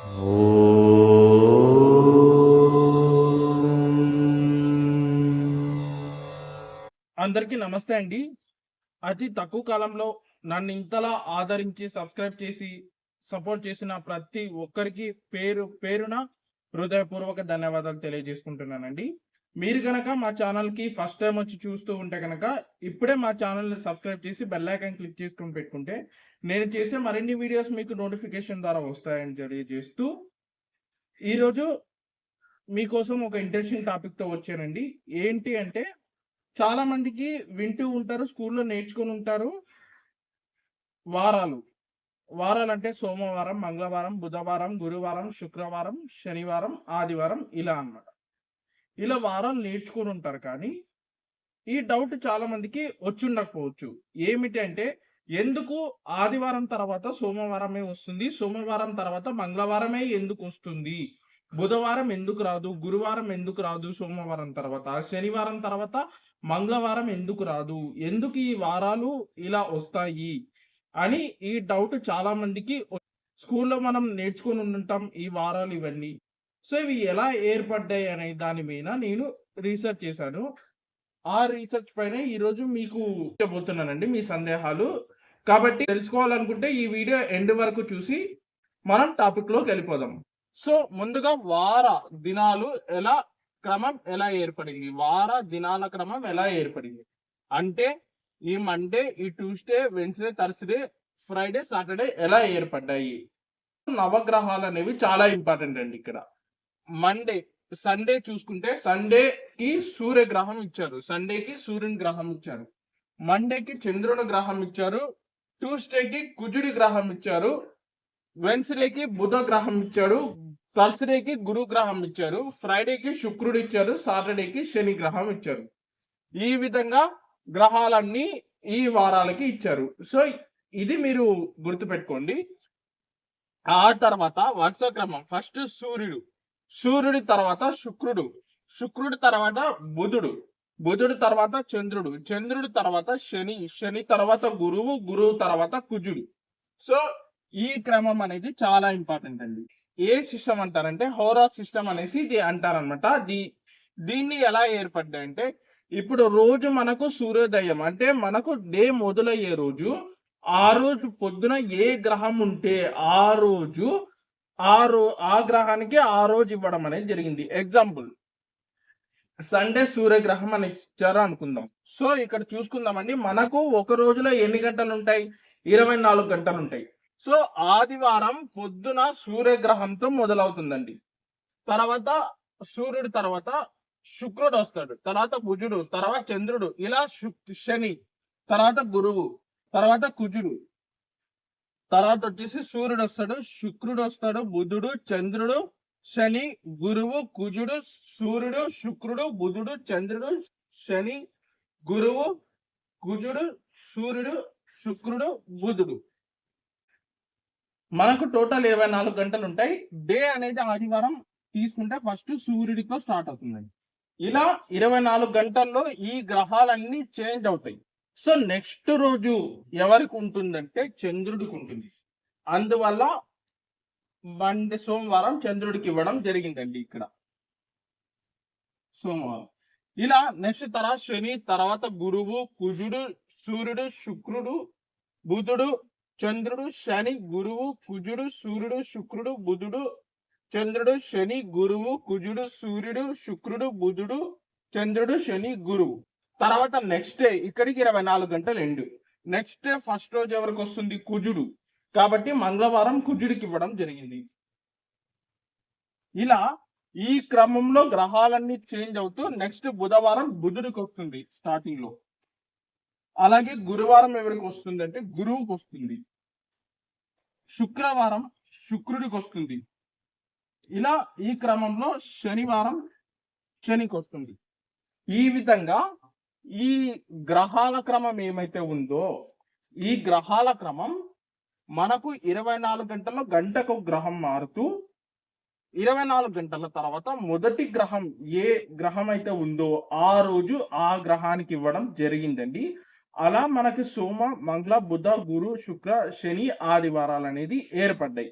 అందరికీ నమస్తే అండి. అతి తక్కువ కాలంలో నన్ను ఇంతలా ఆదరించి సబ్స్క్రైబ్ చేసి సపోర్ట్ చేసిన ప్రతి ఒక్కరికి పేరు పేరున హృదయపూర్వక ధన్యవాదాలు తెలియజేసుకుంటున్నానండి. మీరు కనుక మా ఛానల్కి ఫస్ట్ టైం వచ్చి చూస్తూ ఉంటే కనుక ఇప్పుడే మా ఛానల్ని సబ్స్క్రైబ్ చేసి బెల్ ఐకాన్ క్లిక్ చేసుకుని పెట్టుకుంటే నేను చేసే మరిన్ని వీడియోస్ మీకు నోటిఫికేషన్ ద్వారా వస్తాయని తెలియజేస్తూ ఈరోజు మీకోసం ఒక ఇంట్రెస్టింగ్ టాపిక్తో వచ్చానండి. ఏంటి అంటే చాలామందికి వింటూ ఉంటారు స్కూల్లో నేర్చుకుని ఉంటారు వారాలు. వారాలు అంటే సోమవారం మంగళవారం బుధవారం గురువారం శుక్రవారం శనివారం ఆదివారం ఇలా అన్నమాట. ఇలా వారాలు నేర్చుకుని ఉంటారు కానీ ఈ డౌట్ చాలా మందికి వచ్చుండకపోవచ్చు. ఏమిటి అంటే ఎందుకు ఆదివారం తర్వాత సోమవారమే వస్తుంది సోమవారం తర్వాత మంగళవారమే ఎందుకు వస్తుంది? బుధవారం ఎందుకు రాదు గురువారం ఎందుకు రాదు సోమవారం తర్వాత శనివారం తర్వాత మంగళవారం ఎందుకు రాదు ఎందుకు ఈ వారాలు ఇలా వస్తాయి అని ఈ డౌట్ చాలా మందికి స్కూల్లో మనం నేర్చుకుని ఉంటాం ఈ వారాలు ఇవన్నీ. సో ఇవి ఎలా ఏర్పడ్డాయి అనే దాని మీద నేను రీసెర్చ్ చేశాను. ఆ రీసెర్చ్ పైన ఈరోజు మీకు చెప్పబోతున్నానండి మీ సందేహాలు. కాబట్టి తెలుసుకోవాలనుకుంటే ఈ వీడియో ఎండ్ వరకు చూసి మనం టాపిక్లోకి వెళ్ళిపోదాం. సో ముందుగా వార దినాలు ఎలా క్రమం ఎలా ఏర్పడింది? వార దినాల క్రమం ఎలా ఏర్పడింది? అంటే ఈ మండే ఈ Tuesday Wednesday Thursday Friday Saturday ఎలా ఏర్పడ్డాయి? నవగ్రహాలు అనేవి చాలా ఇంపార్టెంట్ అండి ఇక్కడ. మండే సండే చూసుకుంటే సండేకి సూర్యగ్రహం ఇచ్చారు. సండేకి సూర్యుని గ్రహం ఇచ్చారు. మండేకి చంద్రుని గ్రహం ఇచ్చారు. ట్యూస్డేకి కుజుడి గ్రహం ఇచ్చారు. వెన్స్డేకి బుధ గ్రహం ఇచ్చాడు థర్స్డేకి గురు గ్రహం ఇచ్చారు. ఫ్రైడేకి శుక్రుడు ఇచ్చారు. సాటర్డేకి శని గ్రహం ఇచ్చారు. ఈ విధంగా గ్రహాలన్నీ ఈ వారాలకి ఇచ్చారు. సో ఇది మీరు గుర్తుపెట్టుకోండి. ఆ తర్వాత వరుస క్రమం. ఫస్ట్ సూర్యుడు. సూర్యుడి తర్వాత శుక్రుడు. శుక్రుడి తర్వాత బుధుడు. బుధుడి తర్వాత చంద్రుడు. చంద్రుడి తర్వాత శని. శని తర్వాత గురువు. గురువు తర్వాత కుజుడు. సో ఈ క్రమం అనేది చాలా ఇంపార్టెంట్ అండి. ఏ సిస్టమ్ అంటారంటే హోరా సిస్టమ్ అనేసి ఇది అంటారనమాట దీ దీన్ని ఎలా ఏర్పడ్డాయంటే ఇప్పుడు రోజు మనకు సూర్యోదయం అంటే మనకు డే మొదలయ్యే రోజు ఆ రోజు పొద్దున ఏ గ్రహం ఉంటే ఆ రోజు ఆ రో ఆ గ్రహానికి ఆ రోజు ఇవ్వడం అనేది జరిగింది. ఎగ్జాంపుల్ సండే సూర్యగ్రహం అని ఇచ్చారు అనుకుందాం. సో ఇక్కడ చూసుకుందామండి. మనకు ఒక రోజులో ఎన్ని గంటలు ఉంటాయి ఇరవై నాలుగు గంటలు ఉంటాయి సో ఆదివారం పొద్దున సూర్యగ్రహంతో మొదలవుతుందండి. తర్వాత సూర్యుడు తర్వాత శుక్రుడు వస్తాడు. తర్వాత కుజుడు తర్వాత చంద్రుడు. ఇలా శుక్- శని తర్వాత గురువు తర్వాత కుజుడు. తర్వాత వచ్చేసి సూర్యుడు వస్తాడు శుక్రుడు వస్తాడు బుధుడు చంద్రుడు శని గురువు కుజుడు సూర్యుడు శుక్రుడు బుధుడు చంద్రుడు శని గురువు కుజుడు సూర్యుడు శుక్రుడు బుధుడు. మనకు టోటల్ ఇరవై నాలుగు గంటలు ఉంటాయి. డే అనేది ఆదివారం తీసుకుంటే ఫస్ట్ సూర్యుడితో స్టార్ట్ అవుతుంది ఇలా ఇరవై నాలుగు గంటల్లో ఈ గ్రహాలన్నీ చేంజ్ అవుతాయి. సో నెక్స్ట్ రోజు ఎవరికి ఉంటుందంటే చంద్రుడికి ఉంటుంది. అందువల్ల మండే సోమవారం చంద్రుడికి ఇవ్వడం జరిగిందండి ఇక్కడ. సోమవారం. ఇలా నెక్స్ట్ తర్వాత శని తర్వాత గురువు కుజుడు సూర్యుడు శుక్రుడు బుధుడు చంద్రుడు శని గురువు కుజుడు సూర్యుడు శుక్రుడు బుధుడు చంద్రుడు శని గురువు కుజుడు సూర్యుడు శుక్రుడు బుధుడు చంద్రుడు శని గురువు. తర్వాత నెక్స్ట్ డే ఇక్కడికి ఇరవై నాలుగు గంటలు ఎండు నెక్స్ట్ డే ఫస్ట్ రోజు ఎవరికి వస్తుంది? కుజుడు. కాబట్టి మంగళవారం కుజుడికి ఇవ్వడం జరిగింది. ఇలా ఈ క్రమంలో గ్రహాలన్నీ చేంజ్ అవుతూ నెక్స్ట్ బుధవారం బుధుడికి వస్తుంది స్టార్టింగ్లో. అలాగే గురువారం ఎవరికి వస్తుంది అంటే గురువుకి వస్తుంది. శుక్రవారం శుక్రుడికి వస్తుంది. ఇలా ఈ క్రమంలో శనివారం శనికి వస్తుంది. ఈ విధంగా ఈ గ్రహాల క్రమం ఏమైతే ఉందో ఈ గ్రహాల క్రమం మనకు ఇరవై నాలుగు గంటల్లో గంటకు గ్రహం మారుతూ ఇరవై నాలుగు గంటల తర్వాత మొదటి గ్రహం ఏ గ్రహం అయితే ఉందో ఆ రోజు ఆ గ్రహానికి ఇవ్వడం జరిగిందండి. అలా మనకి సోమ మంగళ బుధ గురు శుక్ర శని ఆదివారాలు అనేది ఏర్పడ్డాయి.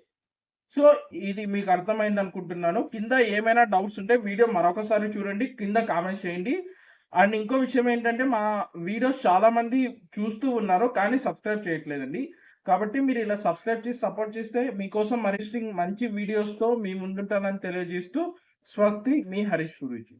సో ఇది మీకు అర్థమైంది అనుకుంటున్నాను కింద ఏమైనా డౌట్స్ ఉంటే వీడియో మరొకసారి చూడండి. కింద కామెంట్ చేయండి. అండ్ ఇంకో విషయం ఏంటంటే మా వీడియోస్ చాలా మంది చూస్తూ ఉన్నారు కానీ సబ్స్క్రైబ్ చేయట్లేదండి. కాబట్టి మీరు ఇలా సబ్స్క్రైబ్ చేసి సపోర్ట్ చేస్తే మీకోసం మరిన్ని మంచి వీడియోస్తో మీ ముందుంటానని తెలియజేస్తూ స్వస్తి మీ హరీష్ గురించి